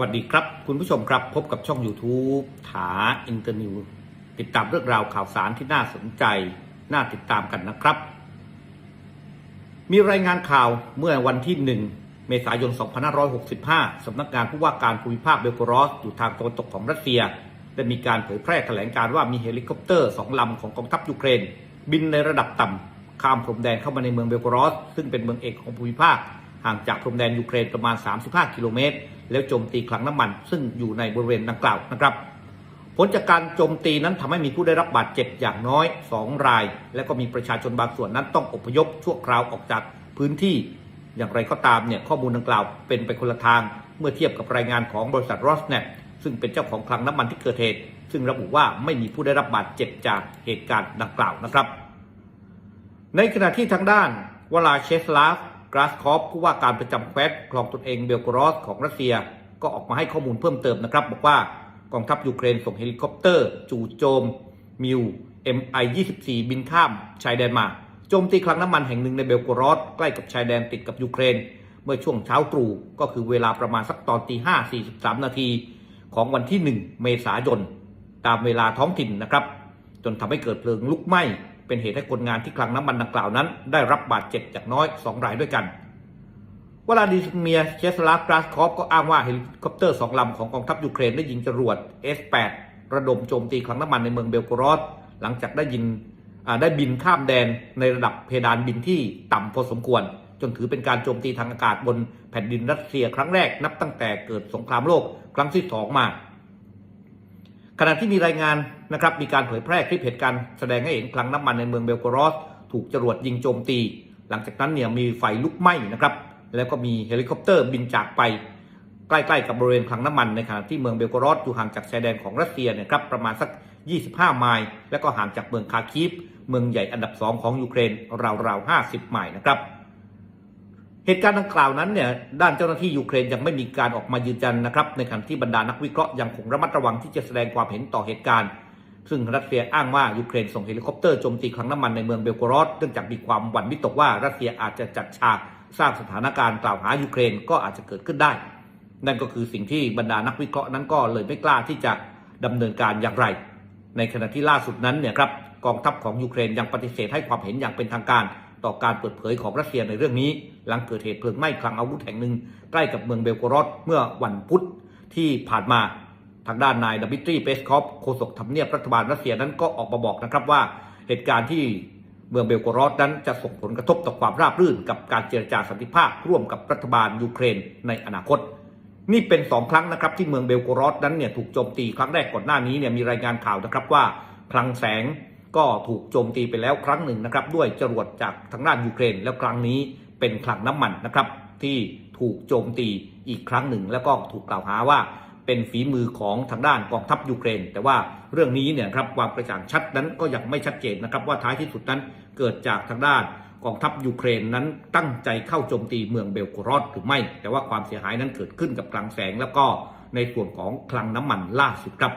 วัสดีครับ คุณผู้ชมครับพบกับช่อง YouTube ถาอินเตอร์นิวติดตามเรื่องราวข่าวสารที่น่าสนใจ น่าติดตามกันนะครับ มีรายงานข่าวเมื่อวันที่ 1 เมษายน 2565 สำนักงานผู้ว่าการภูมิภาคเบลกรอส อยู่ทางตะวันตกของรัสเซีย ได้มีการเผยแพร่แถลงการว่ามีเฮลิคอปเตอร์สองลำของกองทัพยูเครน บินในระดับต่ำข้ามพรมแดนเข้ามาในเมืองเบลกรอส ซึ่งเป็นเมืองเอกของภูมิภาคห่างจากพรมแดนยูเครนประมาณ 35 กิโลเมตร แล้วโจมตีคลังน้ำมัน ซึ่งอยู่ในบริเวณดังกล่าวนะครับ ผลจากการโจมตีนั้นทำให้มีผู้ได้รับบาดเจ็บอย่างน้อย 2 ราย และก็มีประชาชนบางส่วนนั้นต้องอพยพชั่วคราวออกจากพื้นที่ อย่างไรก็ตามเนี่ยข้อมูลดังกล่าวเป็นไปคนละทางเมื่อเทียบกับรายงานของบริษัทรอสเน t ซึ่งเป็นเจ้าของคลังน้ำมันที่เกิดเหตุ ซึ่งระบุว่าไม่มีผู้ได้รับบาดเจ็บจากเหตุการณ์ดังกล่าวนะครับ ในขณะที่ทางด้านวลาเชสลาฟ กราสคอฟผู้ว่าการประจำแคว้นคลองตนเองเบลกรอสของรัสเซีย ก็ออกมาให้ข้อมูลเพิ่มเติมนะครับ บอกว่ากองทัพยูเครนส่งเฮลิคอปเตอร์ จู่โจม มิว MI-24 บินข้ามชายแดนมาโจมตีคลังน้ำมันแห่งหนึ่งในเบลกรอสใกล้กับชายแดนติดกับยูเครน เมื่อช่วงเช้าตรู่ก็คือเวลาประมาณสักตอนตี5 43 นาทีของวันที่ 1 เมษายน ตามเวลาท้องถิ่นนะครับ จนทำให้เกิดเพลิงลุกไหม้ เป็นเหตุให้คนงานที่คลังน้ำมันดังกล่าวนั้น ได้รับบาดเจ็บจากน้อย 2 รายด้วยกันวลาดิเมียเชสลากราสคอฟก็อ้างว่าเฮลิคอปเตอร์สองลำของกองทัพยูเครนได้ยิงจรวด S8 ระดมโจมตีคลังน้ำมันในเมืองเบลกรอสหลังจากได้ยินได้บินข้ามแดนในระดับเพดานบินที่ต่ำพอสมควร จนถือเป็นการโจมตีทางอากาศบนแผ่นดินรัสเซียครั้งแรกนับตั้งแต่เกิดสงครามโลกครั้งที่สองมา ขณะที่มีรายงานนะครับมีการเผยแพร่คลิปเหตุการณ์แสดงให้เห็นคลังน้ำมันในเมืองเบลกรอสถูกจรวดยิงโจมตี หลังจากนั้นเนี่ยมีไฟลุกไหม้นะครับแล้วก็มีเฮลิคอปเตอร์บินจากไป ใกล้ๆกับบริเวณคลังน้ำมันในขณะที่เมืองเบลกรอสอยู่ห่างจากชายแดนของรัสเซียเนี่ยครับประมาณสัก 25 ไมล์และก็ห่างจากเมืองคาคีฟเมืองใหญ่อันดับ 2 ของยูเครนราวๆ 50 ไมล์นะครับ เหตุการณ์ดังกล่าวนั้นเนี่ยด้านเจ้าหน้าที่ยูเครนยังไม่มีการออกมายืนยันนะครับในขณะที่บรรดานักวิเคราะห์ยังคงระมัดระวังที่จะแสดงความเห็นต่อเหตุการณ์ ซึ่งรัสเซียอ้างว่ายูเครนส่งเฮลิคอปเตอร์โจมตีคลังน้ำมันในเมืองเบลกรอสเนื่องจากมีความหวั่นวิตกว่ารัสเซียอาจจะจัดฉากสร้างสถานการณ์กล่าวหายูเครนก็อาจจะเกิดขึ้นได้ นั่นก็คือสิ่งที่บรรดานักวิเคราะห์นั้นก็เลยไม่กล้าที่จะดำเนินการอย่างไร ในขณะที่ล่าสุดนั้นเนี่ยครับกองทัพของยูเครนยังปฏิเสธให้ความเห็นอย่างเป็นทางการ ต่อการเปิดเผยของรัสเซียในเรื่องนี้ หลังเกิดเหตุเพลิงไหม้คลังอาวุธแห่งหนึ่ง ใกล้กับเมืองเบลโกรอดเมื่อวันพุธที่ผ่านมาทางด้านนายดมิตรีเปสคอฟโฆษกทำเนียบรัฐบาลรัสเซียนั้นก็ออกมาบอกนะครับว่าเหตุการณ์ที่เมืองเบลโกรอดนั้นจะส่งผลกระทบต่อความราบรื่น กับการเจรจาสันติภาพร่วมกับรัฐบาลยูเครนในอนาคต นี่เป็นสองครั้งนะครับที่เมืองเบลโกรอดนั้นเนี่ยถูกโจมตีครั้งแรกก่อนหน้านี้เนี่ยมีรายงานข่าวนะครับว่าคลังแสง ก็ถูกโจมตีไปแล้วครั้งหนึ่งนะครับ ด้วยจรวดจากทางด้านยูเครน แล้วครั้งนี้เป็นคลังน้ำมันนะครับ ที่ถูกโจมตีอีกครั้งหนึ่ง แล้วก็ถูกกล่าวหาว่าเป็นฝีมือของทางด้านกองทัพยูเครน แต่ว่าเรื่องนี้เนี่ยครับความกระจ่างชัดนั้นก็ยังไม่ชัดเจนนะครับ ว่าท้ายที่สุดนั้นเกิดจากทางด้านกองทัพยูเครนนั้นตั้งใจเข้าโจมตีเมืองเบลกรอดหรือไม่ แต่ว่าความเสียหายนั้นเกิดขึ้นกับคลังแสงแล้วก็ในส่วนของคลังน้ำมันล่าสุดครับ